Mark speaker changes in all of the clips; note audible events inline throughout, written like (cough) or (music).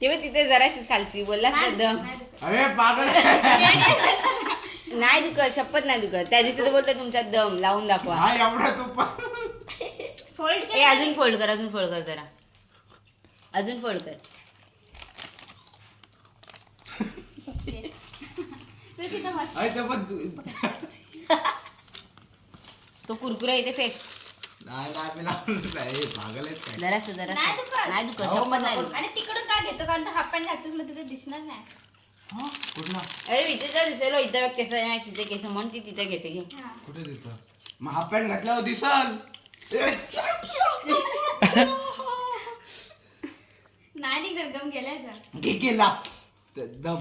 Speaker 1: तेव्हा तिथे जराशीच खालची बोललास ना
Speaker 2: नाही
Speaker 1: दम.
Speaker 2: नाही दुखत.
Speaker 3: अरे पागल.
Speaker 1: नाही दुखत शपथ नाही दुखत. त्या दिवशी तर बोलतोय तुमच्यात दम लावून दाखवा.
Speaker 3: हा एवढा तू पण.
Speaker 2: फोल्ड
Speaker 1: ए अजून फोल्ड कर अजून फोल्ड कर जरा. अजून फोल्ड कर. (laughs)
Speaker 2: तू तिथं मस्त
Speaker 3: अरे ते पण तू
Speaker 1: तो कुरकुरा इथे फेक.
Speaker 3: नाही नाही मी लावलंच नाही. पागल आहेस काय?
Speaker 1: जरास जरा
Speaker 2: नाही दुखत.
Speaker 1: नाही दुखत
Speaker 3: अहो,
Speaker 1: शपथ नाही दुखत.
Speaker 2: आणि तिकडून का घेतो? कारण हाफ पॅन्ट घातलीस मग तिथे दिसणार नाही.
Speaker 3: हा? कुठला?
Speaker 1: अरे इथे तर दिसेल हो, इथं केस नाही तिथे केस म्हणून ती तिथे घेते
Speaker 2: हा.
Speaker 3: कुठे देतो? मग हाफ पॅन्ट घातल्यावर दिसल. ए, (laughs)
Speaker 2: नाही निघत गम गेलाय तर.
Speaker 3: घे केला ते दम.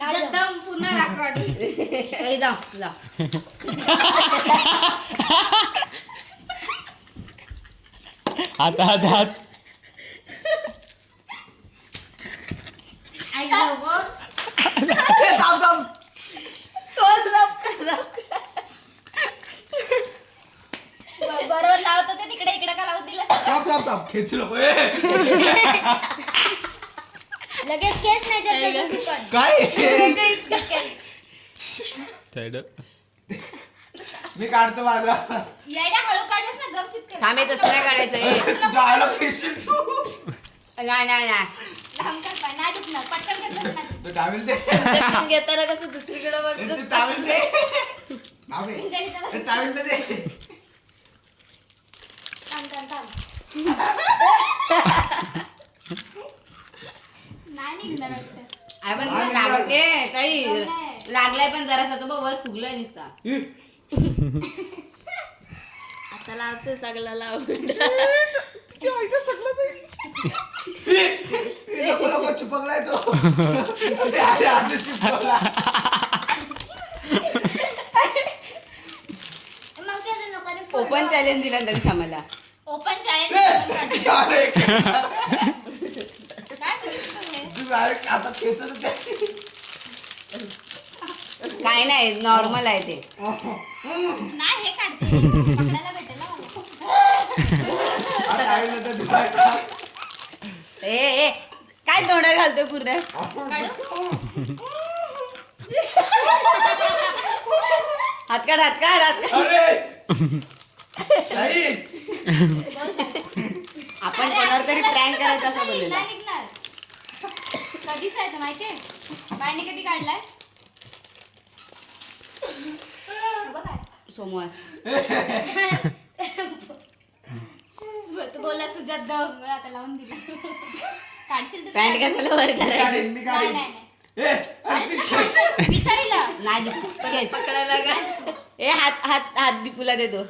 Speaker 2: दम. (laughs) पूर्ण राखड
Speaker 1: ए, जा जा. (laughs)
Speaker 4: हात हात हात
Speaker 2: आई गं, बघ.
Speaker 3: ए, थांब थांब
Speaker 2: बरोबर लावतो ते तिकडे इकडे का लावून दिलं
Speaker 3: थांब थांब थांब खेच नको ए.
Speaker 2: लगेच केस नाही
Speaker 3: काय
Speaker 4: साईड
Speaker 3: मी काढतो माझा
Speaker 2: यायला हळू काढलंस ना चिपके
Speaker 1: थांबे तसं नाही काढायचं ए.
Speaker 3: डायलॉग खेचशील तू
Speaker 1: नाही नाही नाही
Speaker 2: कर पाय. नाही दुखणार पटकन घेतलं नाही?
Speaker 3: तो टावेल दे.
Speaker 1: तुमच्याकडून घेताना कसं दुसरीकडे
Speaker 3: ए,
Speaker 1: बघतो?
Speaker 3: ते टावेल दे. टावेल
Speaker 2: इथं बस.
Speaker 3: ए, टावेल तर दे.
Speaker 2: थांब, थांब, थांब. नाही निघणार वाटतं.
Speaker 1: अरे पण तुला लागत ए, ताई.
Speaker 2: नाही.
Speaker 1: लागलाय पण जरासा तो बघ वर फुगलाय नुसता. आता लावतो सगळं लाव (laughs)
Speaker 3: नको (laughs) नको चिपकलाय तो. (laughs) अरे, अरे, आता चिपकला
Speaker 1: ओपन चॅलेंज दिला तरी आम्हाला
Speaker 2: ओपन
Speaker 3: ए,
Speaker 2: चॅलेंज
Speaker 3: छान आहे.
Speaker 2: काय करतो
Speaker 3: तू direct आता खेचत त्याशी
Speaker 1: काय नाही नॉर्मल आहे ते.
Speaker 2: नाही हे काढते.
Speaker 3: तर.
Speaker 1: ए ए काय तोंडात घालतोय पूर्ण?
Speaker 2: काढू?
Speaker 1: हात काढ हात काढ हात काढ.
Speaker 3: अरे! नाही
Speaker 1: आपण कोणावर तरी प्रँक करायचं असं
Speaker 2: नाही
Speaker 1: बोललेलं
Speaker 2: निघणार. कधीच आहे ते माहितीये? बायने कधी काढलाय? बघ. काय.
Speaker 1: सोमवार. (laughs)
Speaker 2: तू बोला तुझा दम. आता लावून दिला. काढशील तू
Speaker 1: पॅन्ट कशाला वर करायचं.
Speaker 3: काढीन मी
Speaker 2: नाही
Speaker 3: काढीन
Speaker 2: नाही नाही.
Speaker 3: ए अरे
Speaker 2: अरे
Speaker 3: ती
Speaker 2: तुला
Speaker 3: खेच.
Speaker 2: विचारिला.
Speaker 1: नाही दुखत. घे. पकडायला का ए हात हात हात दीपूला देतो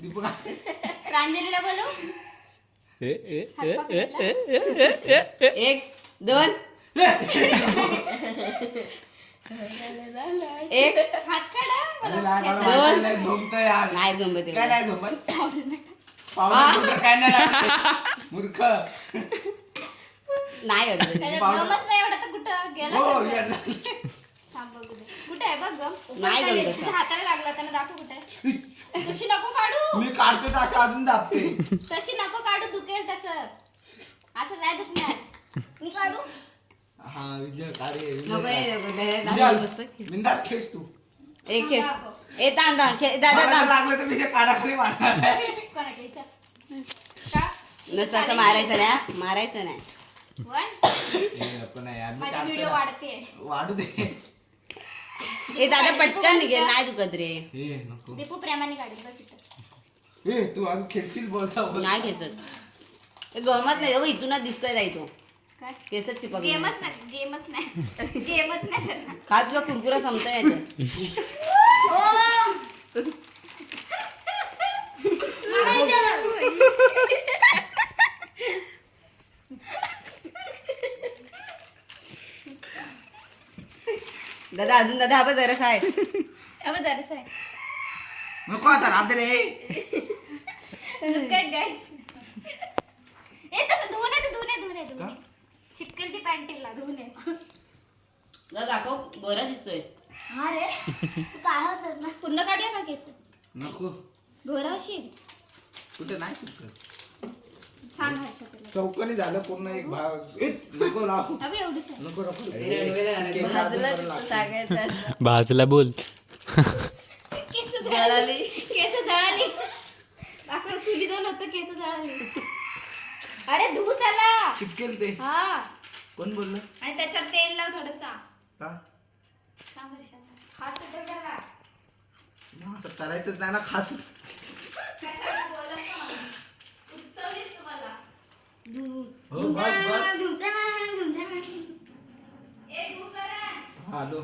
Speaker 3: दीपिका
Speaker 2: प्रांजलीला बोलू? हात
Speaker 1: एक दोन. एक.
Speaker 2: हात काढा. मला
Speaker 3: नाही,
Speaker 2: खेचायला.
Speaker 3: माहिती नाही झोमतं यार.
Speaker 1: नाही जमत
Speaker 3: काय
Speaker 1: एवढं.
Speaker 3: नाही झोमत पावडर काय नाही लागत. (laughs) मूर्ख
Speaker 1: नाही अडचण
Speaker 2: त्याच्यात
Speaker 3: पावडर.
Speaker 2: गमच नाही एवढा तर कुठं गेला
Speaker 3: हो
Speaker 2: सगळं.
Speaker 3: यार.
Speaker 2: थांब बघू दे. कुठे आहे बघ गम
Speaker 1: नाही
Speaker 2: उपर
Speaker 1: गम
Speaker 2: खाली.
Speaker 1: तसा.
Speaker 2: तुझ्या हाताला लागला त्यानं दाखव कुठे आहे. तशी नको काढू
Speaker 3: मी काढतो तर अशा अजून दाबते
Speaker 2: तशी नको काढू दुखेल तसं असं नाही दुखणार मी काढू
Speaker 3: हा विजय
Speaker 1: नको ए, नको.
Speaker 3: बिंदास खेच तू
Speaker 1: ए ताण ताण खे- दादा
Speaker 3: मला जर
Speaker 1: ताण
Speaker 3: लागलं तर विजय काढाखाली मारणार आहे.
Speaker 1: नसतं असं मारायचं नाही. मारायचं नाही.
Speaker 2: माझी व्हिडिओ. वाढते.
Speaker 3: वाढू दे.
Speaker 1: ए दादा पटकन निघेल. नाही दुखत रे.
Speaker 3: ए नको.
Speaker 2: दीपू प्रेमाने काढेल
Speaker 3: ए तू अजून खेळशील बोलता.
Speaker 1: नाही खेचत गमत नाही. हो इथूनच दिसतोय जायचो
Speaker 2: काय?
Speaker 1: केसच चिपक
Speaker 2: गेमच नाही गेमच नाही. गेमच नाही त्याला.
Speaker 1: खा तुझा कुरकुरा संपता याच्यात.
Speaker 2: ओ!
Speaker 1: दादा अजून दादा हा बघ जरासा आहे
Speaker 2: अब जरासं आहे
Speaker 3: नको आता राहते रे.
Speaker 2: ए तसं धुवून आहे धुवून आहे धुवून आहे धुवून आहे. चिपकेलची पॅन्टीला धुवून आहे
Speaker 1: दादा दाखव गोरा दिसतोय.
Speaker 2: हा रे. तू काय ना? पूर्ण काढूया का केस?
Speaker 3: नको.
Speaker 2: गोरा
Speaker 3: कुठे नाही चिपकत
Speaker 2: सांग
Speaker 3: चौकनी झालं पूर्ण एक भाग. ए, नको लाव.
Speaker 2: अबे एवढंच आहे.
Speaker 3: नको नको
Speaker 1: भाजलं
Speaker 3: केस बरं
Speaker 4: बाजूला बोल.
Speaker 2: केस (laughs)
Speaker 1: जळाली.
Speaker 2: केस जळाली. असं चुली जळलं होतं केस जळाली. अरे धू त्याला
Speaker 3: चिपकेल ते.
Speaker 2: हा.
Speaker 3: कोण बोललं?
Speaker 2: आणि त्याच्यावर तेल लाव थोडसा.
Speaker 3: का
Speaker 2: सांग सुटेल त्याला
Speaker 3: मग असं करायचंच नाही ना खास.
Speaker 2: कशाला बोलत का? उत्सवीस तुम्हाला
Speaker 3: हो बस बस.
Speaker 2: ए धू करा
Speaker 3: हा, आलो